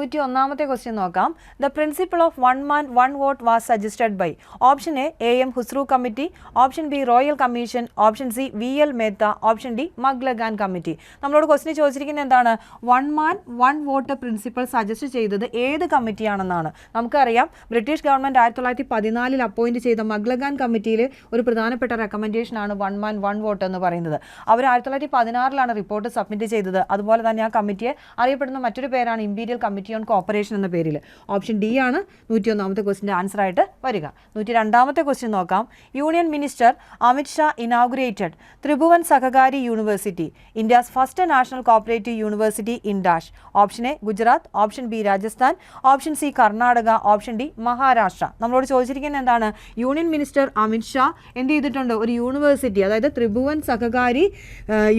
നൂറ്റി ഒന്നാമത്തെ ക്വസ്റ്റ്യൻ നോക്കാം. The principle of one man one vote was suggested by option A A M Khusro committee option B royal commission option C V L Mehta option D Maclagan committee നമ്മളോട് question ചോദിച്ചിരിക്കുന്നത് എന്താണ്? One man one vote principle suggest ചെയ്തത് ഏത് കമ്മിറ്റിയാണെന്നാണ് നമുക്കറിയാം British government ആയിരത്തി തൊള്ളായിരത്തി പതിനാലിൽ appoint ചെയ്ത മഗ്ലഗാൻ കമ്മിറ്റിയിൽ ഒരു പ്രധാനപ്പെട്ട റെക്കമെൻഡേഷനാണ് വൺ മാൻ വൺ വോട്ട് എന്ന് പറയുന്നത്. അവർ ആയിരത്തി തൊള്ളായിരത്തി പതിനാറിലാണ് റിപ്പോർട്ട് സബ്മിറ്റ് ചെയ്തത്. അതുപോലെ തന്നെ ആ കമ്മിറ്റിയെ അറിയപ്പെടുന്ന മറ്റൊരു പേരാണ് ഇമ്പീരിയൽ കമ്മിറ്റി ഓൺ കോപ്പറേഷൻ എന്ന പേരിൽ. ഓപ്ഷൻ ഡി ആണ് നൂറ്റി ഒന്നാമത്തെ ക്വസ്റ്റിന്റെ ആൻസർ ആയിട്ട് വരിക. നൂറ്റി രണ്ടാമത്തെ ക്വസ്റ്റ്യൻ നോക്കാം. Union minister Amit Shah inaugurated Tribhuvan Sahkari university India's first national cooperative university in dash option A Gujarat option B Rajasthan option C Karnataka option D Maharashtra നമ്മളോട് ചോദിച്ചിരിക്കുന്നത് എന്താണ്? യൂണിയൻ മിനിസ്റ്റർ അമിത് ഷാ എന്ത് ചെയ്തിട്ടുണ്ട്? ഒരു യൂണിവേഴ്സിറ്റി അതായത് Tribhuvan Sahkari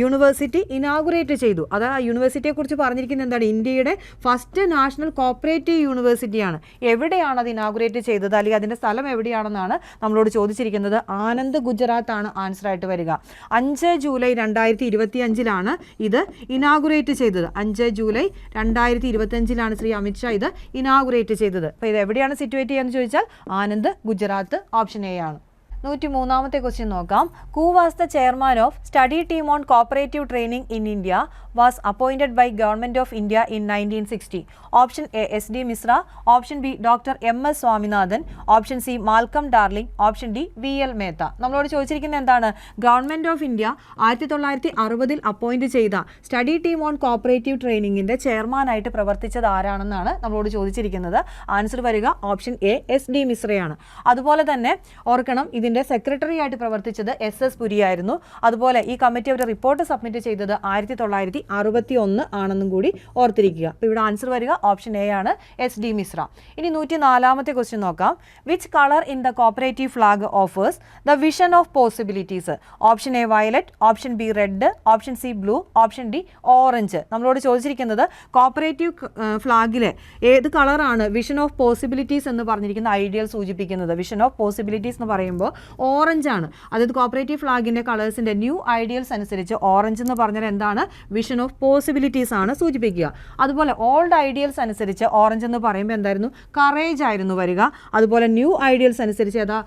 university inaugurate ചെയ്തു. അതായത് ആ യൂണിവേഴ്സിറ്റിയെ കുറിച്ച് പറഞ്ഞിരിക്കുന്നത് എന്താണ്? ഇന്ത്യയുടെ ഫസ്റ്റ് നാഷണൽ കോപ്പറേറ്റീവ് യൂണിവേഴ്സിറ്റിയാണ്. എവിടെയാണ് അത് ഇനാഗുറേറ്റ് ചെയ്തത്? അല്ലെങ്കിൽ അതിന്റെ സ്ഥലം എവിടെയാണെന്നാണ് നമ്മളോട് ചോദിച്ചിരിക്കുന്നത്. ആനന്ദ് ഗുജറാത്ത് ആണ് ആൻസർ ആയിട്ട് വരിക. അഞ്ച് ജൂലൈ രണ്ടായിരത്തി ഇരുപത്തി അഞ്ചിലാണ് ഇത് ഇനാഗുറേറ്റ് ചെയ്തത്. അഞ്ച് ജൂലൈ രണ്ടായിരത്തി ഇരുപത്തി അഞ്ചിലാണ് ശ്രീ അമിത്ഷാ ഇത് ഇനാഗുറേറ്റ് ചെയ്തത്. അപ്പോൾ ഇത് എവിടെയാണ് സിറ്റുവേറ്റ് ചെയ്യാന്ന് ചോദിച്ചാൽ ആനന്ദ് ഗുജറാത്ത് ഓപ്ഷൻ എ ആണ്. നൂറ്റി മൂന്നാമത്തെ ക്വസ്റ്റ്യൻ നോക്കാം. Who was the chairman of study team on cooperative training in India was appointed by government of India in nineteen sixty option A S D Mishra option B doctor M S Swaminathan option C Malcolm Darling option D V L Mehta നമ്മളോട് ചോദിച്ചിരിക്കുന്നത് എന്താണ്? Government of India ആയിരത്തി തൊള്ളായിരത്തി അറുപതിൽ appoint ചെയ്ത study team on cooperative ട്രെയിനിങ്ങിന്റെ ചെയർമാനായിട്ട് പ്രവർത്തിച്ചത് ആരാണെന്നാണ് നമ്മളോട് ചോദിച്ചിരിക്കുന്നത്. ആൻസർ വരിക ഓപ്ഷൻ എ എസ് ഡി മിശ്രയാണ് അതുപോലെ തന്നെ ഓർക്കണം ഇതിന്റെ സെക്രട്ടറി ആയിട്ട് പ്രവർത്തിച്ചത് എസ് എസ് പുരിയായിരുന്നു അതുപോലെ ഈ കമ്മിറ്റി അവരുടെ റിപ്പോർട്ട് സബ്മിറ്റ് ചെയ്തത് ആയിരത്തി തൊള്ളായിരത്തി അറുപത്തി ഒന്ന് ആണെന്നും കൂടി ഓർത്തിരിക്കുക. അപ്പോൾ ഇവിടെ ആൻസർ വരിക ഓപ്ഷൻ എ ആണ് എസ് ഡി മിശ്ര. ഇനി നൂറ്റി നാലാമത്തെ ക്വസ്റ്റ്യൻ നോക്കാം. Which colour in the cooperative flag offers the vision of possibilities option A violet option B red option C blue option D orange നമ്മളോട് ചോദിച്ചിരിക്കുന്നത് കോപ്പറേറ്റീവ് ഫ്ലാഗിലെ ഏത് കളറാണ് വിഷൻ ഓഫ് പോസിബിലിറ്റീസ് എന്ന് പറഞ്ഞിരിക്കുന്ന ഐഡിയൽ സൂചിപ്പിക്കുന്നത്? വിഷൻ ഓഫ് പോസിബിലിറ്റീസ് എന്ന് പറയുമ്പോൾ orange ആണ് അതായത് കോപ്പറേറ്റീവ് ഫ്ലാഗിന്റെ കളേഴ്സിന്റെ ന്യൂ ഐഡിയൽസ് അനുസരിച്ച് ഓറഞ്ച് എന്ന് പറഞ്ഞാൽ എന്താണ്? വിഷൻ ഓഫ് പോസിബിലിറ്റീസ് ആണ് സൂചിപ്പിക്കുക. അതുപോലെ ഓൾഡ് ഐഡിയൽസ് അനുസരിച്ച് ഓറഞ്ച് എന്ന് പറയുമ്പോൾ എന്തായിരുന്നു? കറേജ് ആയിരുന്നു വരിക. അതുപോലെ ന്യൂ ഐഡിയൽസ് അനുസരിച്ച് ഏതാ?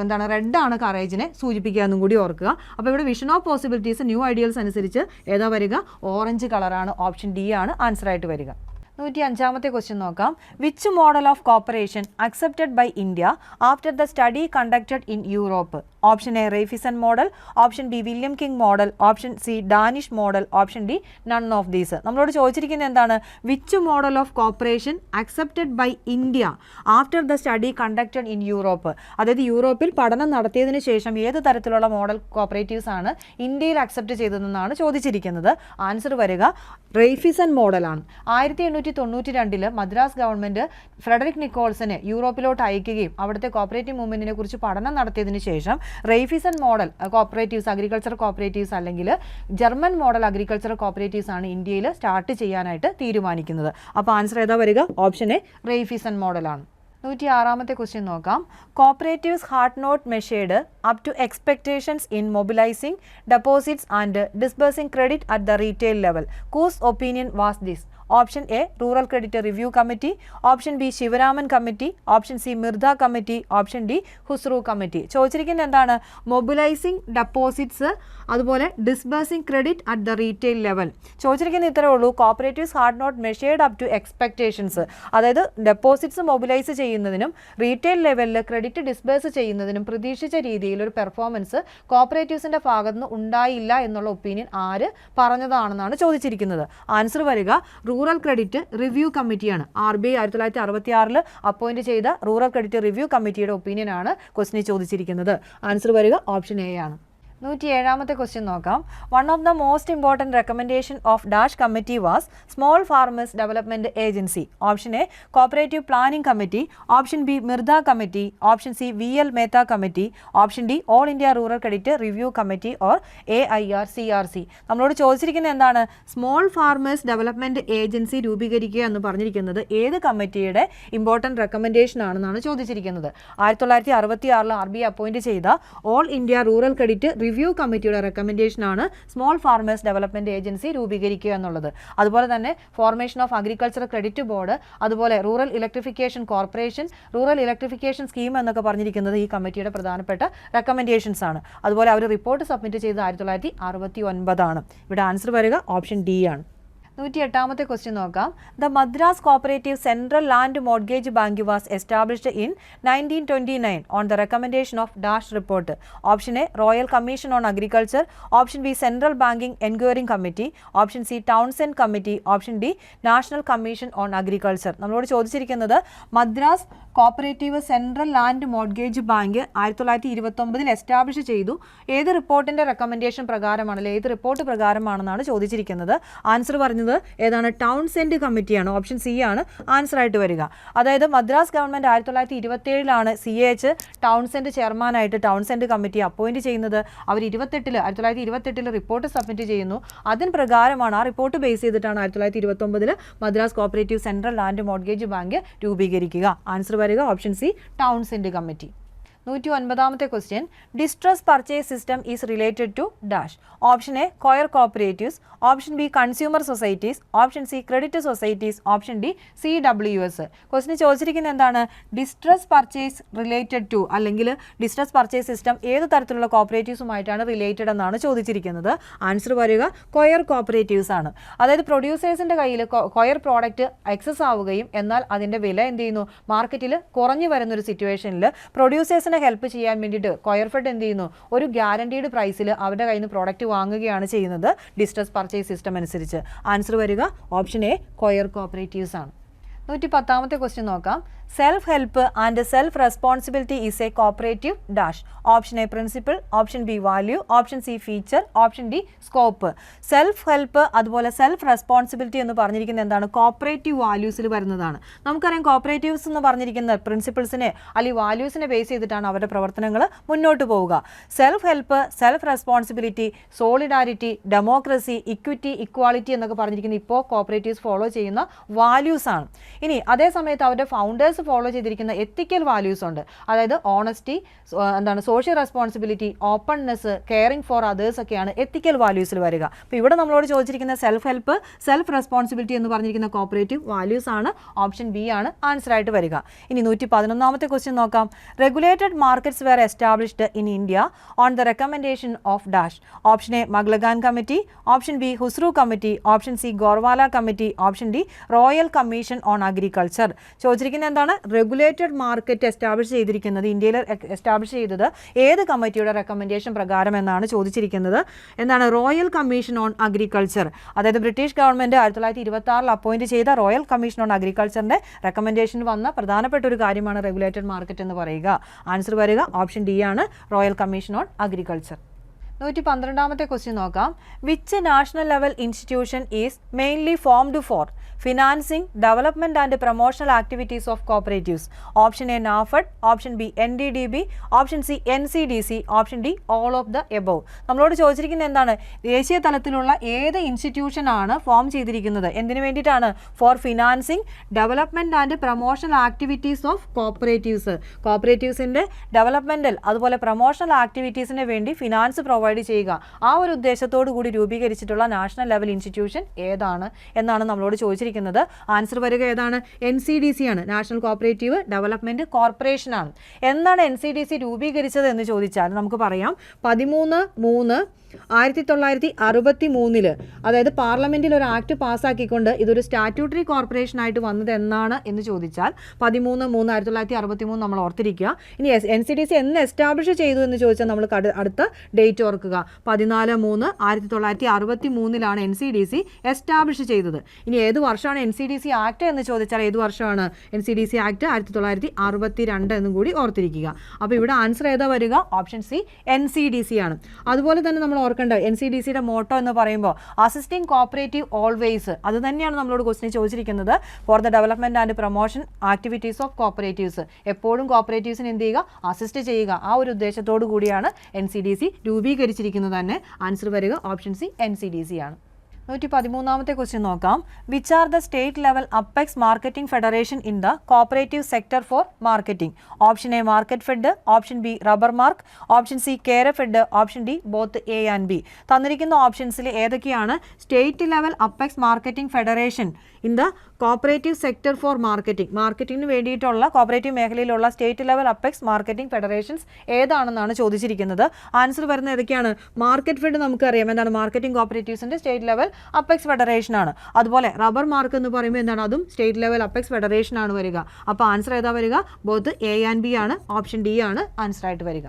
എന്താണ്? റെഡ് ആണ് കറേജിനെ സൂചിപ്പിക്കുക എന്നും കൂടി ഓർക്കുക. അപ്പോൾ ഇവിടെ vision of possibilities new ideals അനുസരിച്ച് ഏതാ വരിക? ഓറഞ്ച് കളറാണ് ഓപ്ഷൻ ഡി ആണ്. ആൻസർ ആയിട്ട് വരിക. നൂറ്റി അഞ്ചാമത്തെ ക്വസ്റ്റ്യൻ നോക്കാം. Which model of cooperation accepted by India after the study conducted in Europe option A Raiffeisen model option B William King model option C Danish model option D none of these നമ്മളോട് ചോദിച്ചിരിക്കുന്നത് എന്താണ്? Which model of cooperation accepted by India after the study conducted in Europe അതായത് യൂറോപ്പിൽ പഠനം നടത്തിയതിനു ശേഷം ഏത് തരത്തിലുള്ള മോഡൽ കോപ്പറേറ്റീവ്സ് ആണ് ഇന്ത്യയിൽ അക്സെപ്റ്റ് ചെയ്തതെന്നാണ് ചോദിച്ചിരിക്കുന്നത്. ആൻസർ വരിക. റേഫിസൺ മോഡലാണ് ആയിരത്തി എണ്ണൂറ്റി തൊണ്ണൂറ്റി മദ്രാസ് ഗവൺമെന്റ് ഫ്രെഡറിക് നിക്കോൾസനെ യൂറോപ്പിലോട്ട് അയക്കുകയും അവിടുത്തെ കോപ്പറേറ്റീവ് മൂവ്മെന്റിനെ കുറിച്ച് പഠനം നടത്തിയതിനു ശേഷം Raiffeisen model cooperatives agriculture cooperatives അല്ലെങ്കിൽ ജർമ്മൻ മോഡൽ അഗ്രികൾച്ചർ കോപ്പറേറ്റീവ്സ് ആണ് ഇന്ത്യയിൽ സ്റ്റാർട്ട് ചെയ്യാനായിട്ട് തീരുമാനിക്കുന്നത്. അപ്പോൾ ആൻസർ ഏതാ വരിക? ഓപ്ഷൻ എ റേഫിസൺ മോഡലാണ്. നൂറ്റി ആറാമത്തെ ക്വസ്റ്റ്യൻ നോക്കാം. Cooperatives hard not measured up to expectations in mobilising deposits and disbursing credit at the retail level. Whose opinion was this. Option A rural credit review committee option B Sivaraman committee option C Mirdha committee option D Khusro committee ചോദിച്ചിരിക്കുന്നത് എന്താണ്? Mobilising deposits അതുപോലെ disbursing credit at the retail level ചോദിച്ചിരിക്കുന്നത് ഇത്രയേ ഉള്ളൂ. Cooperatives hard not measured up to expectations അതായത് deposits mobilise ചെയ്യുന്നതിനും retail ലെവലിൽ credit disburse ചെയ്യുന്നതിനും പ്രതീക്ഷിച്ച രീതിയിൽ ഒരു പെർഫോമൻസ് കോപ്പറേറ്റീവ്സിന്റെ ഭാഗത്തുനിന്ന് ഉണ്ടായില്ല എന്നുള്ള ഒപ്പീനിയൻ ആര് പറഞ്ഞതാണെന്നാണ് ചോദിച്ചിരിക്കുന്നത്. ആൻസർ വരിക റൂറൽ ക്രെഡിറ്റ് റിവ്യൂ കമ്മിറ്റിയാണ്. ആർ ബി ഐ ആയിരത്തി തൊള്ളായിരത്തി അറുപത്തി ആറിൽ അപ്പോയിന്റ് ചെയ്ത റൂറൽ ക്രെഡിറ്റ് റിവ്യൂ കമ്മിറ്റിയുടെ ഒപ്പീനിയൻ ആണ് ക്വസ്റ്റിനെ ചോദിച്ചിരിക്കുന്നത്. ആൻസർ വരിക ഓപ്ഷൻ എ ആണ്. നൂറ്റി ഏഴാമത്തെ ക്വസ്റ്റ്യൻ നോക്കാം. One of the most important recommendation of dash committee was small farmers development agency option A cooperative planning committee option B Mirdha committee option C V L Mehta committee option D all India rural credit review committee or A I R C R C നമ്മളോട് ചോദിച്ചിരിക്കുന്നത് എന്താണ്? Small farmers development agency രൂപീകരിക്കുക എന്ന് പറഞ്ഞിരിക്കുന്നത് ഏത് കമ്മിറ്റിയുടെ important recommendation ആണെന്നാണ് ചോദിച്ചിരിക്കുന്നത്. ആയിരത്തി തൊള്ളായിരത്തി അറുപത്തി ആറിൽ ആർ ബി അപ്പോയിന്റ് ചെയ്ത all India rural credit review കമ്മിറ്റിയുടെ റെക്കമെൻഡേഷനാണ് സ്മോൾ ഫാർമേഴ്സ് ഡെവലപ്മെന്റ് ഏജൻസി രൂപീകരിക്കുക എന്നുള്ളത്. അതുപോലെ തന്നെ formation of agriculture credit board അതുപോലെ rural electrification corporation rural electrification scheme എന്നൊക്കെ പറഞ്ഞിരിക്കുന്നത് ഈ കമ്മിറ്റിയുടെ പ്രധാനപ്പെട്ട റെക്കമെൻഡേഷൻസ് ആണ്. അതുപോലെ അവർ റിപ്പോർട്ട് സബ്മിറ്റ് ചെയ്തത് ആയിരത്തി തൊള്ളായിരത്തി അറുപത്തി ഒൻപതാണ്. ഇവിടെ ആൻസർ വരിക ഓപ്ഷൻ ഡി ആണ്. നൂറ്റി എട്ടാമത്തെ ക്വസ്റ്റ്യൻ നോക്കാം. The Madras cooperative central land mortgage bank was established in nineteen twenty nine on the recommendation of dash report option A royal commission on agriculture option B central banking enquiring committee option C Townsend committee option D national commission on agriculture നമ്മളോട് ചോദിച്ചിരിക്കുന്നത് Madras cooperative central land mortgage bank ആയിരത്തി തൊള്ളായിരത്തി ഇരുപത്തൊമ്പതിൽ establish ചെയ്തു. ഏത് റിപ്പോർട്ടിന്റെ recommendation പ്രകാരമാണ് ഏത് report പ്രകാരമാണെന്നാണ് ചോദിച്ചിരിക്കുന്നത്. ആൻസർ പറഞ്ഞത് ഏതാണ്? ടൗൺ സെന്റ് കമ്മിറ്റിയാണ്. ഓപ്ഷൻ സി ആണ്. ആൻസർ ആയിട്ട് വരിക. അതായത് മദ്രാസ് ഗവൺമെന്റ് ആയിരത്തി തൊള്ളായിരത്തി ഇരുപത്തേഴിലാണ് സി എച്ച് ടൗൺ സെന്റ് ചെയർമാനായിട്ട് ടൗൺസെൻഡ് കമ്മിറ്റി അപ്പോയിന്റ് ചെയ്യുന്നത്. അവർ ഇരുപത്തെട്ടിൽ ആയിരത്തി തൊള്ളായിരത്തി ഇരുപത്തെട്ടിൽ റിപ്പോർട്ട് സബ്മിറ്റ് ചെയ്യുന്നു. അതിന് പ്രകാരമാണ് ആ റിപ്പോർട്ട് ബേസ് ചെയ്തിട്ടാണ് ആയിരത്തി തൊള്ളായിരത്തി ഇരുപത്തൊമ്പതിൽ Madras cooperative central land mortgage bank രൂപീകരിക്കുക. Answer വരിക ഓപ്ഷൻ സി ടൗൺസെൻഡ് കമ്മിറ്റി നൂറ്റി ഒൻപതാമത്തെ question distress purchase system is related to dash option A coir cooperatives option B consumer societies option C credit societies option D C W S ക്വസ്റ്റിന് ചോദിച്ചിരിക്കുന്നത് എന്താണ്? Distress purchase related to അല്ലെങ്കിൽ distress purchase system ഏത് തരത്തിലുള്ള കോപ്പറേറ്റീവ്സുമായിട്ടാണ് related എന്നാണ് ചോദിച്ചിരിക്കുന്നത്. Answer വരിക coir cooperatives ആണ്. അതായത് പ്രൊഡ്യൂസേഴ്സിന്റെ കയ്യിൽ കൊയർ പ്രോഡക്റ്റ് എക്സസ് ആവുകയും എന്നാൽ അതിന്റെ വില എന്ത് ചെയ്യുന്നു? മാർക്കറ്റിൽ കുറഞ്ഞു വരുന്നൊരു സിറ്റുവേഷനിൽ പ്രൊഡ്യൂസേഴ്സിനെ ഹെൽപ്പ് ചെയ്യാൻ വേണ്ടിയിട്ട് കൊയർഫെഡ് എന്ത് ചെയ്യുന്നു? ഒരു ഗ്യാരണ്ടീഡ് പ്രൈസിൽ അവരുടെ കയ്യിൽ നിന്ന് പ്രോഡക്റ്റ് വാങ്ങുകയാണ് ചെയ്യുന്നത് ഡിസ്ട്രസ് പർച്ചേസ് സിസ്റ്റം അനുസരിച്ച്. ആൻസർ വരിക ഓപ്ഷൻ എ കൊയർ കോപ്പറേറ്റീവ്സ് ആണ്. നൂറ്റി പത്താമത്തെ ക്വസ്റ്റ്യൻ നോക്കാം. Self help and self responsibility is a cooperative dash option A principle option B value option C feature option D scope self help അതുപോലെ self responsibility എന്ന് പറഞ്ഞിരിക്കുന്നത് എന്താണ്? Cooperative വാല്യൂസിൽ വരുന്നതാണ്. നമുക്കറിയാം കോപ്പറേറ്റീവ്സ് എന്ന് പറഞ്ഞിരിക്കുന്ന പ്രിൻസിപ്പിൾസിനെ അല്ലെങ്കിൽ വാല്യൂസിനെ ബേസ് ചെയ്തിട്ടാണ് അവരുടെ പ്രവർത്തനങ്ങൾ മുന്നോട്ട് പോവുക. Self help self responsibility solidarity democracy equity equality എന്നൊക്കെ പറഞ്ഞിരിക്കുന്ന ഇപ്പോൾ കോപ്പറേറ്റീവ്സ് ഫോളോ ചെയ്യുന്ന വാല്യൂസ് ആണ്. ഇനി അതേസമയത്ത് അവരുടെ ഫൗണ്ടേഴ്സ് ഫോളോ ചെയ്തിരിക്കുന്ന എത്തിക്കൽ വാല്യൂസ് ഉണ്ട്. അതായത് ഓണസ്റ്റി എന്താണ് social responsibility openness caring for others ഒക്കെയാണ് എത്തിക്കൽ വാല്യൂസിൽ വരിക. അപ്പോൾ ഇവിടെ നമ്മളോട് ചോദിച്ചിരിക്കുന്ന സെൽഫ് ഹെൽപ്പ് സെൽഫ് റെസ്പോൺസിബിലിറ്റി എന്ന് പറഞ്ഞിരിക്കുന്ന കോപ്പറേറ്റീവ് വാല്യൂസ് ആണ് ഓപ്ഷൻ ബി ആണ് ആൻസർ ആയിട്ട് വരിക. ഇനി നൂറ്റി പതിനൊന്നാമത്തെ ക്വസ്റ്റ്യൻ നോക്കാം. Regulated markets were established in India on the recommendation of dash option A Maclagan committee option B Khusro committee option C Gorwala committee option D royal commission on agriculture ചോദിച്ചിരിക്കുന്നത് എന്താണ്? Regulated market establish ചെയ്തിരിക്കുന്നത് ഇന്ത്യയിൽ establish ചെയ്തത് ഏത് കമ്മിറ്റിയുടെ recommendation പ്രകാരം എന്നാണ് ചോദിച്ചിരിക്കുന്നത്. എന്താണ് റോയൽ കമ്മീഷൻ ഓൺ അഗ്രികൾച്ചർ? അതായത് ബ്രിട്ടീഷ് ഗവൺമെന്റ് ആയിരത്തി തൊള്ളായിരത്തി ഇരുപത്തി ആറിൽ അപ്പോയിന്റ് ചെയ്ത റോയൽ കമ്മീഷൻ ഓൺ അഗ്രികൾച്ചറിന്റെ റെക്കമെൻഡേഷൻ വന്ന പ്രധാനപ്പെട്ട ഒരു കാര്യമാണ് റെഗുലേറ്റഡ് മാർക്കറ്റ് എന്ന് പറയുക. ആൻസർ വരിക ഓപ്ഷൻ ഡി ആണ് റോയൽ കമ്മീഷൻ ഓൺ അഗ്രികൾച്ചർ. നൂറ്റി പന്ത്രണ്ടാമത്തെ ക്വസ്റ്റ്യൻ നോക്കാം. Which national level institution is mainly formed for financing development and promotional activities of cooperatives option A NAFED option B N D D B option C N C D C option D all of the above നമ്മളോട് ചോദിച്ചിരിക്കുന്നത് എന്താണ്? ദേശീയ തലത്തിലുള്ള ഏത് institution ആണ് form ചെയ്തിരിക്കുന്നത്? എന്തിനു വേണ്ടിയിട്ടാണ്? For financing development and promotional activities of cooperatives കോപ്പറേറ്റീവ്സിന്റെ developmental അതുപോലെ പ്രൊമോഷണൽ ആക്ടിവിറ്റീസിന് വേണ്ടി ഫിനാൻസ് പ്രൊവൈഡ് ചെയ്യുക. ആ ഒരു ഉദ്ദേശത്തോടു കൂടി രൂപീകരിച്ചിട്ടുള്ള നാഷണൽ ലെവൽ ഇൻസ്റ്റിറ്റ്യൂഷൻ ഏതാണ് എന്നാണ് നമ്മളോട് ചോദിച്ചിരിക്കുന്നത്. ആൻസർ വരിക ഏതാണ്? എൻ സി ഡി സി ആണ്. നാഷണൽ കോപ്പറേറ്റീവ് ഡെവലപ്മെന്റ് കോർപ്പറേഷൻ ആണ്. എന്നാണ് എൻ സി ഡി സി രൂപീകരിച്ചത് എന്ന് ചോദിച്ചാൽ നമുക്ക് പറയാം. പതിമൂന്ന് മൂന്ന് ആയിരത്തി തൊള്ളായിരത്തി അറുപത്തി മൂന്നിൽ അതായത് പാർലമെന്റിൽ ഒരു ആക്ട് പാസ്സാക്കിക്കൊണ്ട് ഇതൊരു സ്റ്റാറ്റ്യൂട്ടറി കോർപ്പറേഷൻ ആയിട്ട് വന്നത് എന്നാണ് എന്ന് ചോദിച്ചാൽ പതിമൂന്ന് മൂന്ന് ആയിരത്തി തൊള്ളായിരത്തി അറുപത്തി മൂന്ന് നമ്മൾ ഓർത്തിരിക്കുക. ഇനി എൻ സി ഡി സി എന്ന് എസ്റ്റാബ്ലിഷ് ചെയ്തു എന്ന് ചോദിച്ചാൽ നമ്മൾ അടുത്ത ഡേറ്റ് ഓർക്കുക. പതിനാല് മൂന്ന് ആയിരത്തി തൊള്ളായിരത്തി അറുപത്തി മൂന്നിലാണ് N C D C establish ചെയ്തത്. ഇനി ഏത് വർഷമാണ് N C D C act എന്ന് ചോദിച്ചാൽ ഏത് വർഷമാണ് N C D C act ആയിരത്തി തൊള്ളായിരത്തി അറുപത്തി രണ്ട് എന്നും കൂടി ഓർത്തിരിക്കുക. അപ്പോൾ ഇവിടെ ആൻസർ ഏതാ വരിക? Option C N C D C ആണ്. അതുപോലെ തന്നെ നമ്മൾ ഓർക്കേണ്ടത് എൻ സി ഡി സിയുടെ മോട്ടോ എന്ന് പറയുമ്പോൾ അസിസ്റ്റിംഗ് കോപ്പറേറ്റീവ് ഓൾവേസ് അത് തന്നെയാണ് നമ്മളോട് ക്വസ്റ്റിന് ചോദിച്ചിരിക്കുന്നത്. For the development and promotion activities of cooperatives എപ്പോഴും കോപ്പറേറ്റീവ്സിന് എന്ത് ചെയ്യുക? അസിസ്റ്റ് ചെയ്യുക. ആ ഒരു ഉദ്ദേശത്തോടു കൂടിയാണ് എൻ സി ഡി സി രൂപീകരിച്ചിരിക്കുന്നത് തന്നെ ആൻസർ വരിക option C N C D C ആണ്. നൂറ്റി പതിമൂന്നാമത്തെ ക്വസ്റ്റ്യൻ നോക്കാം. Which are the state level apex marketing federation in the cooperative sector for marketing option A market fed option B rubber mark option C Kerafed option D both A and B തന്നിരിക്കുന്ന ഓപ്ഷൻസിൽ ഏതൊക്കെയാണ്? State level apex marketing federation in the cooperative sector for marketing. മാർക്കറ്റിംഗിന് വേണ്ടിയിട്ടുള്ള cooperative മേഖലയിലുള്ള state level apex marketing federations ഏതാണെന്നാണ് ചോദിച്ചിരിക്കുന്നത്. Answer വരുന്ന ഏതൊക്കെയാണ്? Market fed നമുക്കറിയാം. എന്താണ്? മാർക്കറ്റിംഗ് കോപ്പറേറ്റീവ്സിന്റെ സ്റ്റേറ്റ് ലെവൽ അപ്പെക്സ് ഫെഡറേഷൻ ആണ് അതുപോലെ റബ്ബർ മാർക്ക് എന്ന് പറയുമ്പോൾ എന്താണ്? അതും സ്റ്റേറ്റ് ലെവൽ അപ്പെക്സ് ഫെഡറേഷൻ ആണ് വരിക. അപ്പോൾ ആൻസർ ഏതാ വരിക? ബോത്ത് എ ആൻഡ് ബി ആണ്. ഓപ്ഷൻ ഡി ആണ്. ആൻസർ ആയിട്ട് വരിക.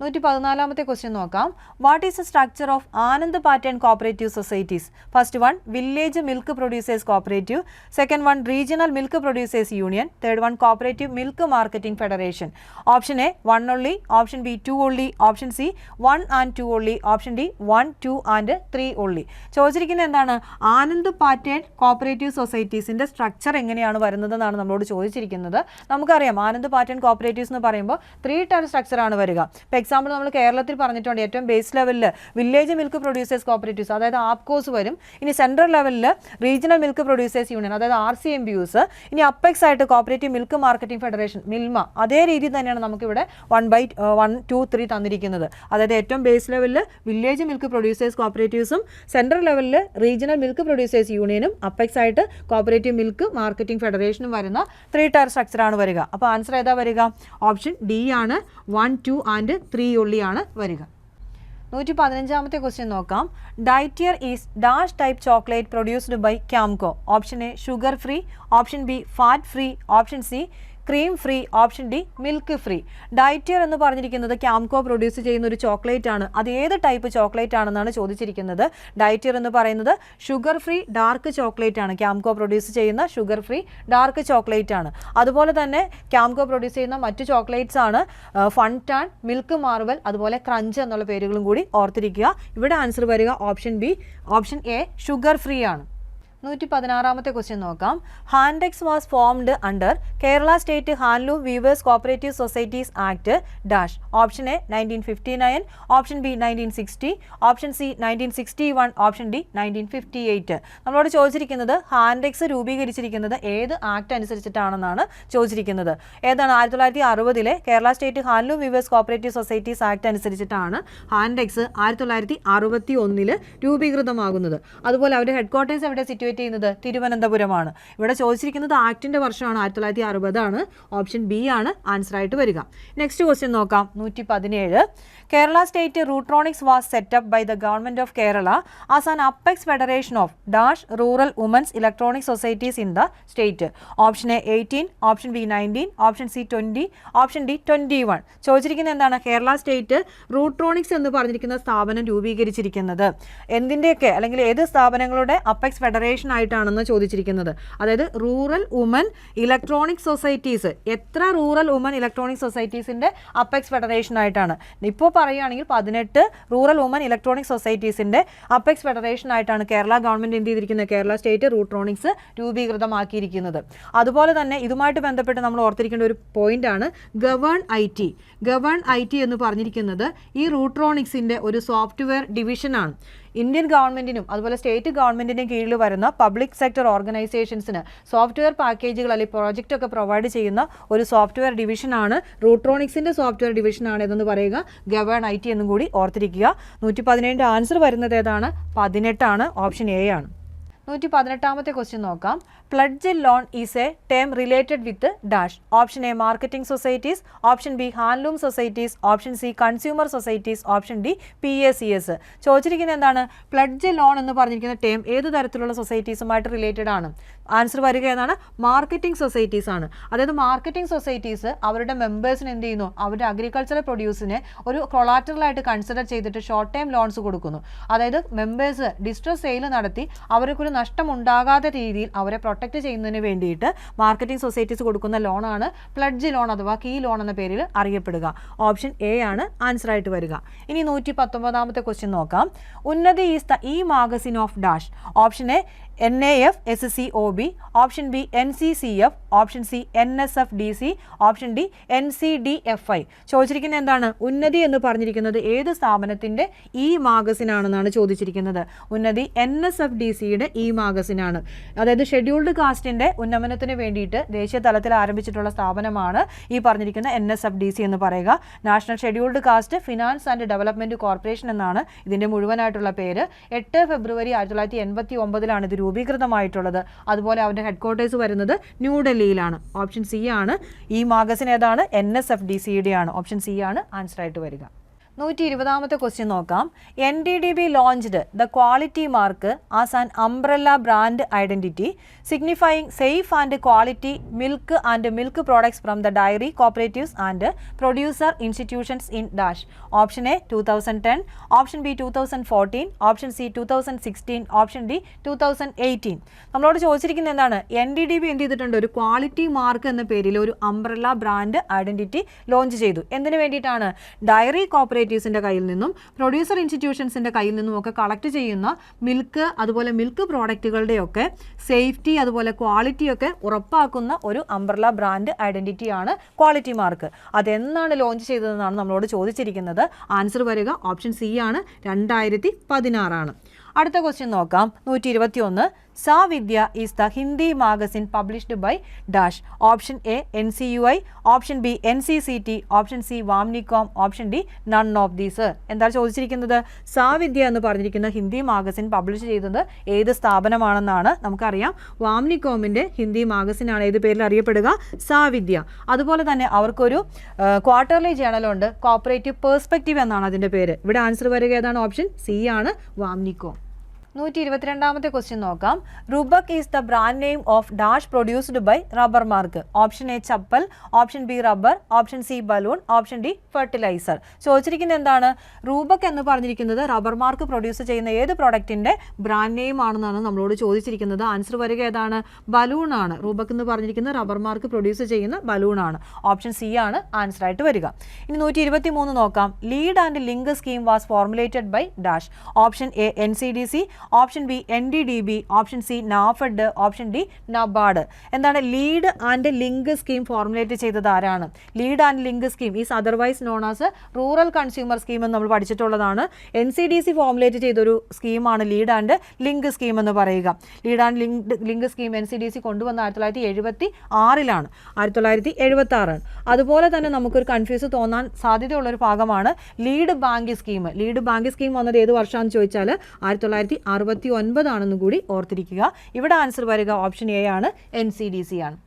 നൂറ്റി പതിനാലാമത്തെ ക്വസ്റ്റ്യൻ നോക്കാം. What is the structure of Anand pattern cooperative societies first one village milk producers cooperative second one regional milk producers union third one cooperative milk marketing federation option A one only option B two only option C one and two only option D one two and three only ചോദിച്ചിരിക്കുന്നത് എന്താണ്? Anand pattern cooperative സൊസൈറ്റീസിന്റെ structure എങ്ങനെയാണ് വരുന്നതെന്നാണ് നമ്മളോട് ചോദിച്ചിരിക്കുന്നത്. നമുക്കറിയാം Anand pattern cooperatives എന്ന് പറയുമ്പോൾ ത്രീ ടയർ സ്ട്രക്ചറാണ് വരിക. എക്സാമ്പിൾ നമ്മൾ കേരളത്തിൽ പറഞ്ഞിട്ടുണ്ട് ഏറ്റവും ബേസ് ലെവലിൽ വില്ലേജ് മിൽക്ക് പ്രൊഡ്യൂസേഴ്സ് കോപ്പറേറ്റീവ്സ് അതായത് ആപ്കോസ് വരും. ഇനി സെൻട്രൽ ലെവലിൽ റീജിയണൽ മിൽക്ക് പ്രൊഡ്യൂസേഴ്സ് യൂണിയൻ അതായത് R C M B U's ഇനി അപ്പെക്സ് ആയിട്ട് cooperative milk marketing federation Milma. അതേ രീതി തന്നെയാണ് നമുക്കിവിടെ one by one two three തന്നിരിക്കുന്നത്. അതായത് ഏറ്റവും ബേസ് ലെവലിൽ വില്ലേജ് മിൽക്ക് പ്രൊഡ്യൂസേഴ്സ് കോപ്പറേറ്റീവ്സും സെൻട്രൽ ലെവലിൽ റീജിയണൽ മിൽക്ക് പ്രൊഡ്യൂസേഴ്സ് യൂണിയനും അപ്പെക്സ് ആയിട്ട് കോപ്പറേറ്റീവ് മിൽക്ക് മാർക്കറ്റിംഗ് ഫെഡറേഷനും വരുന്ന ത്രീ ടയർ സ്ട്രക്ചറാണ് വരിക. അപ്പോൾ ആൻസർ ഏതാ വരിക? ഓപ്ഷൻ ഡി ആണ്. വൺ ടു ആൻഡ് ത്രീ ഉള്ളിയാണ് വരിക. നൂറ്റി പതിനഞ്ചാമത്തെ ക്വസ്റ്റ്യൻ നോക്കാം. Diatier is dash type chocolate produced by Campco option A sugar free option B fat free option C cream free option D milk free diatier എന്ന് പറഞ്ഞിരിക്കുന്നത് Camco produce ചെയ്യുന്ന ഒരു chocolate ആണ്. അത് ഏത് ടൈപ്പ് ചോക്ലേറ്റ് ആണെന്നാണ് ചോദിച്ചിരിക്കുന്നത്. ഡയറ്റിയർ എന്ന് പറയുന്നത് ഷുഗർ ഫ്രീ ഡാർക്ക് ചോക്ലേറ്റ് ആണ്. ക്യാംകോ പ്രൊഡ്യൂസ് ചെയ്യുന്ന ഷുഗർ ഫ്രീ ഡാർക്ക് ചോക്ലേറ്റ് ആണ്. അതുപോലെ തന്നെ ക്യാംകോ പ്രൊഡ്യൂസ് ചെയ്യുന്ന മറ്റു ചോക്ലേറ്റ്സ് ആണ് ഫൺ ടാൻ മിൽക്ക് മാർവൽ അതുപോലെ ക്രഞ്ച് എന്നുള്ള പേരുകളും കൂടി ഓർത്തിരിക്കുക. ഇവിടെ ആൻസർ വരിക option B option A sugar free ആണ്. നൂറ്റി പതിനാറാമത്തെ ക്വസ്റ്റ്യൻ നോക്കാം. Hantex was formed under Kerala state handloom weavers cooperative societies act dash option A nineteen fifty nine option B nineteen sixty option C nineteen sixty one option D nineteen fifty eight നമ്മളോട് ചോദിച്ചിരിക്കുന്നത് ഹാൻഡെക്സ് രൂപീകരിച്ചിരിക്കുന്നത് ഏത് act അനുസരിച്ചിട്ടാണെന്നാണ് ചോദിച്ചിരിക്കുന്നത്. ഏതാണ് ആയിരത്തി തൊള്ളായിരത്തി അറുപതിലെ Kerala state handloom weavers cooperative societies act അനുസരിച്ചിട്ടാണ് ഹാൻഡെക്സ് ആയിരത്തി തൊള്ളായിരത്തി അറുപത്തി ഒന്നിൽ രൂപീകൃതമാകുന്നത്. അതുപോലെ അവരുടെ ഹെഡ് ക്വാർട്ടേഴ്സ് എവിടെ സിറ്റുവേറ്റ് ചെയ്യുന്നത് തിരുവനന്തപുരമാണ്. ഇവിടെ ചോദിച്ചിരിക്കുന്നത് ആക്ടിന്റെ വർഷമാണ് ആയിരത്തി തൊള്ളായിരത്തി അറുപതാണ് ഓപ്ഷൻ ബി ആണ് ആൻസർ ആയിട്ട് വരിക. നെക്സ്റ്റ് ക്വസ്റ്റ്യൻ നോക്കാം. നൂറ്റി പതിനേഴ് Kerala state Rutronix was set up by the government of Kerala as an apex federation of dash rural women's electronic societies in the state option A eighteen option B nineteen option C twenty option D twenty one ചോദിച്ചിരിക്കുന്നത് എന്താണ്? Kerala state Rutronix എന്ന് പറഞ്ഞിരിക്കുന്ന സ്ഥാപനം രൂപീകരിച്ചിരിക്കുന്നത്. എന്തിന്റെയൊക്കെ അല്ലെങ്കിൽ ഏത് സ്ഥാപനങ്ങളുടെ apex federation ആയിട്ടാണെന്ന് ചോദിച്ചിരിക്കുന്നത്. അതായത് റൂറൽ വുമൻ ഇലക്ട്രോണിക് സൊസൈറ്റീസ്. എത്ര റൂറൽ വുമൻ ഇലക്ട്രോണിക് സൊസൈറ്റീസിന്റെ അപ്പെക്സ് ഫെഡറേഷൻ ആയിട്ടാണ്. ഇപ്പോൾ പറയുകയാണെങ്കിൽ പതിനെട്ട് റൂറൽ വുമൻ ഇലക്ട്രോണിക് സൊസൈറ്റീസിന്റെ അപ്പെക്സ് ഫെഡറേഷൻ ആയിട്ടാണ് കേരള ഗവൺമെന്റ് എന്ത് ചെയ്തിരിക്കുന്നത്? കേരള സ്റ്റേറ്റ് റൂട്രോണിക്സ് രൂപീകൃതമാക്കിയിരിക്കുന്നത്. അതുപോലെ തന്നെ ഇതുമായിട്ട് ബന്ധപ്പെട്ട് നമ്മൾ ഓർത്തിരിക്കേണ്ട ഒരു പോയിന്റ് ആണ് govern I T. Govern I T എന്ന് പറഞ്ഞിരിക്കുന്നത് ഈ റൂട്രോണിക്സിന്റെ ഒരു സോഫ്റ്റ്വെയർ ഡിവിഷനാണ്. ഇന്ത്യൻ ഗവൺമെന്റിനും അതുപോലെ സ്റ്റേറ്റ് ഗവൺമെന്റിന്റെ കീഴിൽ വരുന്ന പബ്ലിക് സെക്ടർ ഓർഗനൈസേഷൻസിന് സോഫ്റ്റ്വെയർ പാക്കേജുകൾ അല്ലെങ്കിൽ പ്രോജക്റ്റ് ഒക്കെ പ്രൊവൈഡ് ചെയ്യുന്ന ഒരു സോഫ്റ്റ്വെയർ ഡിവിഷനാണ് റൂട്രോണിക്സിന്റെ സോഫ്റ്റ്വെയർ ഡിവിഷനാണ് ഇതെന്ന് പറയുക. ഗവേൺ ഐ ടി എന്നും കൂടി ഓർത്തിരിക്കുക. നൂറ്റി പതിനേഴിന്റെ ആൻസർ വരുന്നത് ഏതാണ്? പതിനെട്ടാണ്. ഓപ്ഷൻ എ ആണ്. നൂറ്റി പതിനെട്ടാമത്തെ ക്വസ്റ്റ്യൻ നോക്കാം. Pledge loan is a term related with dash option A marketing societies option B handloom societies option C consumer societies option D P A C S ചോദിച്ചിരിക്കുന്നത് എന്താണ്? പ്ലഡ്ജ് ലോൺ എന്ന് പറഞ്ഞിരിക്കുന്ന term ഏത് തരത്തിലുള്ള സൊസൈറ്റീസുമായിട്ട് റിലേറ്റഡ് ആണ്? Answer വരിക എന്നാണ്. Marketing societies ആണ്. അതായത് മാർക്കറ്റിംഗ് സൊസൈറ്റീസ് അവരുടെ മെമ്പേഴ്സിന് എന്ത് ചെയ്യുന്നു? അവരുടെ അഗ്രികൾച്ചറൽ പ്രൊഡ്യൂസിനെ ഒരു കൊളാറ്ററലായിട്ട് കൺസിഡർ ചെയ്തിട്ട് ഷോർട്ട് ടൈം ലോൺസ് കൊടുക്കുന്നു. അതായത് മെമ്പേഴ്സ് ഡിസ്ട്രസ് സെയിൽ നടത്തി അവർക്കൊരു നഷ്ടമുണ്ടാകാത്ത രീതിയിൽ അവരെ പ്രൊട്ടക്റ്റ് ചെയ്യുന്നതിന് വേണ്ടിയിട്ട് മാർക്കറ്റിംഗ് സൊസൈറ്റീസ് കൊടുക്കുന്ന ലോണാണ് പ്ലഡ്ജ് ലോൺ അഥവാ കീ ലോൺ എന്ന പേരിൽ അറിയപ്പെടുക. ഓപ്ഷൻ എ ആണ് ആൻസർ ആയിട്ട് വരിക. ഇനി നൂറ്റി പത്തൊമ്പതാമത്തെ ക്വസ്റ്റ്യൻ നോക്കാം. Unnati is e magazine of dash option A N A F S C O B option B N C C F option C N S F D C option D N C D F I ചോദിച്ചിരിക്കുന്നത് എന്താണ്? ഉന്നതി എന്ന് പറഞ്ഞിരിക്കുന്നത് ഏത് സ്ഥാപനത്തിന്റെ E മാഗസിനാണെന്നാണ് ചോദിച്ചിരിക്കുന്നത്. Unnati N S F D സിയുടെ ഇ മാഗസിനാണ്. അതായത് ഷെഡ്യൂൾഡ് കാസ്റ്റിന്റെ ഉന്നമനത്തിന് വേണ്ടിയിട്ട് ദേശീയ തലത്തിൽ ആരംഭിച്ചിട്ടുള്ള സ്ഥാപനമാണ് ഈ പറഞ്ഞിരിക്കുന്ന N S F D C എന്ന് പറയുക. National scheduled caste finance and development corporation എന്നാണ് ഇതിന്റെ മുഴുവനായിട്ടുള്ള പേര്. എട്ട് ഫെബ്രുവരി ആയിരത്തി തൊള്ളായിരത്തി എൺപത്തി ഒമ്പതിലാണ് ഇത് രൂപീകൃതമായിട്ടുള്ളത്. അതുപോലെ അവരുടെ ഹെഡ്ക്വാർട്ടേഴ്സ് വരുന്നത് ന്യൂഡൽഹിയിലാണ് ഓപ്ഷൻ സി ആണ്. ഈ മാഗസിൻ ഏതാണ്? എൻ എസ് എഫ് ഡി സിയുടെ ആണ് ഓപ്ഷൻ സി ആണ്. ആൻസർ ആയിട്ട് വരിക. നൂറ്റി ഇരുപതാമത്തെ ക്വസ്റ്റ്യൻ നോക്കാം. N D D B launched the quality mark as an umbrella brand identity signifying safe and quality milk and milk products from the dairy cooperatives and producer institutions in dash option A two thousand ten option B two thousand fourteen option C two thousand sixteen option D two thousand eighteen നമ്മളോട് ചോദിച്ചിരിക്കുന്നത് എന്താണ്? N D D B എന്ത് ചെയ്തിട്ടുണ്ട്? ഒരു quality mark എന്ന പേരിൽ ഒരു umbrella brand identity launch ചെയ്തു. എന്തിനു വേണ്ടിയിട്ടാണ്? ഡയറി കോപ്പറേറ്റീവ്സിന്റെ കയ്യിൽ നിന്നും പ്രൊഡ്യൂസർ ഇൻസ്റ്റിറ്റ്യൂഷൻസിന്റെ കയ്യിൽ നിന്നും ഒക്കെ കളക്ട് ചെയ്യുന്ന മിൽക്ക് അതുപോലെ മിൽക്ക് പ്രോഡക്റ്റുകളുടെയൊക്കെ സേഫ്റ്റി അതുപോലെ ക്വാളിറ്റിയൊക്കെ ഉറപ്പാക്കുന്ന ഒരു അംബ്രല ബ്രാൻഡ് ഐഡന്റിറ്റിയാണ് ക്വാളിറ്റി മാർക്ക് അതെന്നാണ് ലോഞ്ച് ചെയ്തതെന്നാണ് നമ്മളോട് ചോദിച്ചിരിക്കുന്നത്. ആൻസർ വരിക ഓപ്ഷൻ സി ആണ് രണ്ടായിരത്തി പതിനാറാണ്. അടുത്ത ക്വസ്റ്റ്യൻ നോക്കാം. നൂറ്റി ഇരുപത്തി ഒന്ന് Vidya is the Hindi magazine published by dash option B N C C T option C Vamnicom option D none of these എന്താണ് ചോദിച്ചിരിക്കുന്നത്? സാവിദ്യ എന്ന് പറഞ്ഞിരിക്കുന്ന ഹിന്ദി മാഗസിൻ പബ്ലിഷ് ചെയ്തത് ഏത് സ്ഥാപനമാണെന്നാണ് നമുക്കറിയാം. വാംനികോമിന്റെ ഹിന്ദി മാഗസിനാണ് ഏത് പേരിൽ അറിയപ്പെടുക? സാവിദ്യ അതുപോലെ തന്നെ അവർക്കൊരു ക്വാർട്ടർലി ജേണലുണ്ട് കോപ്പറേറ്റീവ് പേഴ്സ്പെക്റ്റീവ് എന്നാണ് അതിന്റെ പേര്. ഇവിടെ ആൻസർ വരിക ഏതാണ്? ഓപ്ഷൻ സി ആണ്. വാംനികോം നൂറ്റി ഇരുപത്തിരണ്ടാമത്തെ ക്വസ്റ്റ്യൻ നോക്കാം. Rubak is the brand name of dash produced by rubber mark option A chappal option B rubber option C balloon option D fertilizer ചോദിച്ചിരിക്കുന്നത് എന്താണ്? റൂബക് എന്ന് പറഞ്ഞിരിക്കുന്നത് റബ്ബർ മാർക്ക് പ്രൊഡ്യൂസ് ചെയ്യുന്ന ഏത് പ്രൊഡക്റ്റിന്റെ ബ്രാൻഡ് നെയിം ആണെന്നാണ് നമ്മളോട് ചോദിച്ചിരിക്കുന്നത്. ആൻസർ വരിക ഏതാണ്? ബലൂൺ ആണ്. റൂബക് എന്ന് പറഞ്ഞിരിക്കുന്നത് റബ്ബർ മാർക്ക് പ്രൊഡ്യൂസ് ചെയ്യുന്ന ബലൂൺ ആണ്. ഓപ്ഷൻ സി ആണ് ആൻസർ ആയിട്ട് വരിക. ഇനി നൂറ്റി ഇരുപത്തി മൂന്ന് നോക്കാം. Lead and link scheme was formulated by dash option A N C D C option B N D D B option C NAFED option D NABARD. എന്താണ് lead and link scheme formulate ചെയ്തത് ആരാണ്? Lead and link scheme is otherwise known as rural consumer scheme എന്ന് നമ്മൾ പഠിച്ചിട്ടുള്ളതാണ്. N C D C formulate ചെയ്തൊരു സ്കീമാണ് lead and link scheme എന്ന് പറയുക. Lead and link link scheme N C D C കൊണ്ടുവന്ന ആയിരത്തി തൊള്ളായിരത്തി എഴുപത്തി ആറിലാണ് ആയിരത്തി തൊള്ളായിരത്തി എഴുപത്തി ആറാണ് അതുപോലെ തന്നെ നമുക്കൊരു കൺഫ്യൂസ് തോന്നാൻ സാധ്യതയുള്ളൊരു ഭാഗമാണ് lead bank scheme. Lead bank scheme വന്നത് ഏത് വർഷമാണെന്ന് ചോദിച്ചാൽ ആയിരത്തി തൊള്ളായിരത്തി അറുപത്തി ഒൻപതാണെന്ന് കൂടി ഓർത്തിരിക്കുക. ഇവിടെ ആൻസർ വരിക ഓപ്ഷൻ എ ആണ് എൻ സി ഡി സി ആണ്.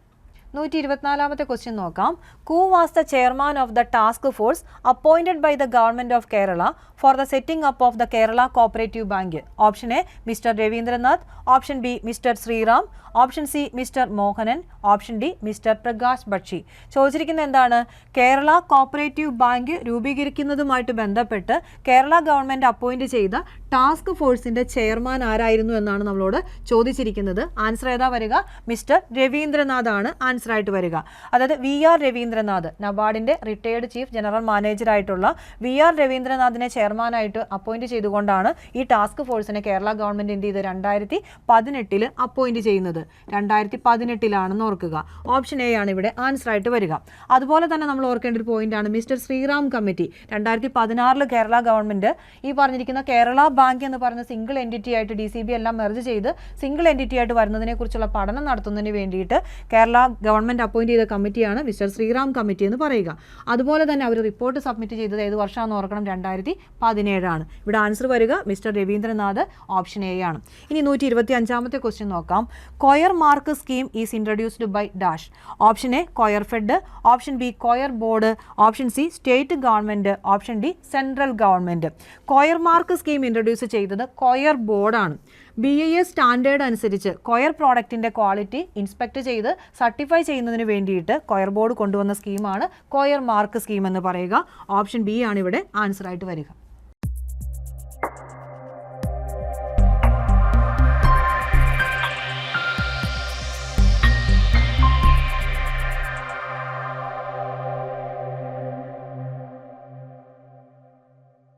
നൂറ്റി ഇരുപത്തിനാലാമത്തെ ക്വസ്റ്റ്യൻ നോക്കാം. Who was the chairman of the task force appointed by the government of Kerala for the setting up of the Kerala cooperative bank option A mister Ravindranath option B mister Sreeram option C mister Mohanan option D mister Prakash Bakshi ചോദിച്ചിരിക്കുന്നത് എന്താണ്? Kerala cooperative bank രൂപീകരിക്കുന്നതുമായിട്ട് ബന്ധപ്പെട്ട് Kerala government appoint ചെയ്ത task ഫോഴ്സിന്റെ chairman ആരായിരുന്നു എന്നാണ് നമ്മളോട് ചോദിച്ചിരിക്കുന്നത്. ആൻസർ ഏതാ വരിക? മിസ്റ്റർ രവീന്ദ്രനാഥ് ആണ് ആൻസർ ആയിട്ട് വരിക. അതായത് വി ആർ രവീന്ദ്രനാഥ് നബാർഡിന്റെ റിട്ടയേർഡ് ചീഫ് ജനറൽ മാനേജർ ആയിട്ടുള്ള വി ആർ രവീന്ദ്രനാഥിനെ ചെയർമാനായിട്ട് അപ്പോയിന്റ് ചെയ്തുകൊണ്ടാണ് ഈ ടാസ്ക് ഫോഴ്സിനെ കേരള ഗവൺമെന്റ് എന്ത് ചെയ്ത് രണ്ടായിരത്തി പതിനെട്ടിൽ അപ്പോയിന്റ് ചെയ്യുന്നത്. രണ്ടായിരത്തി പതിനെട്ടിലാണെന്ന് ഓർക്കുക. ഓപ്ഷൻ എ ആണ് ഇവിടെ ആൻസർ ആയിട്ട് വരിക. അതുപോലെ തന്നെ നമ്മൾ ഓർക്കേണ്ട ഒരു പോയിന്റ് ആണ് മിസ്റ്റർ ശ്രീറാം കമ്മിറ്റി. രണ്ടായിരത്തി പതിനാറിൽ കേരള ഗവൺമെന്റ് ഈ പറഞ്ഞിരിക്കുന്ന കേരള ബാങ്ക് എന്ന് പറയുന്ന സിംഗിൾ എന്റിറ്റി ആയിട്ട് ഡി സി ബി എല്ലാം മെർജ് ചെയ്ത് സിംഗിൾ എന്റിറ്റി ആയിട്ട് വരുന്നതിനെ കുറിച്ചുള്ള പഠനം നടത്തുന്നതിന് വേണ്ടിയിട്ട് കേരള ഗവൺമെന്റ് അപ്പോയിന്റ് ചെയ്ത കമ്മിറ്റിയാണ് മിസ്റ്റർ ശ്രീറാം കമ്മിറ്റി എന്ന് പറയുക. അതുപോലെ തന്നെ അവർ റിപ്പോർട്ട് സബ്മിറ്റ് ചെയ്തത് ഏത് വർഷമാണെന്ന് ഓർക്കണം? രണ്ടായിരത്തി പതിനേഴാണ് ഇവിടെ ആൻസർ വരിക മിസ്റ്റർ രവീന്ദ്രനാഥ് ഓപ്ഷൻ എ ആണ്. ഇനി നൂറ്റി ഇരുപത്തി അഞ്ചാമത്തെ ക്വസ്റ്റ്യൻ നോക്കാം. Coir mark scheme is introduced by dash option A coir fed option B coir board option C state government option D central government coir mark scheme introduce ചെയ്തത് coir ബോർഡാണ്. B I S standard അനുസരിച്ച് coir പ്രോഡക്റ്റിന്റെ quality inspect ചെയ്ത് certify ചെയ്യുന്നതിന് വേണ്ടിയിട്ട് coir board കൊണ്ടുവന്ന സ്കീമാണ് coir mark scheme എന്ന് പറയുക. ഓപ്ഷൻ ബി ആണ് ഇവിടെ ആൻസർ ആയിട്ട് വരിക.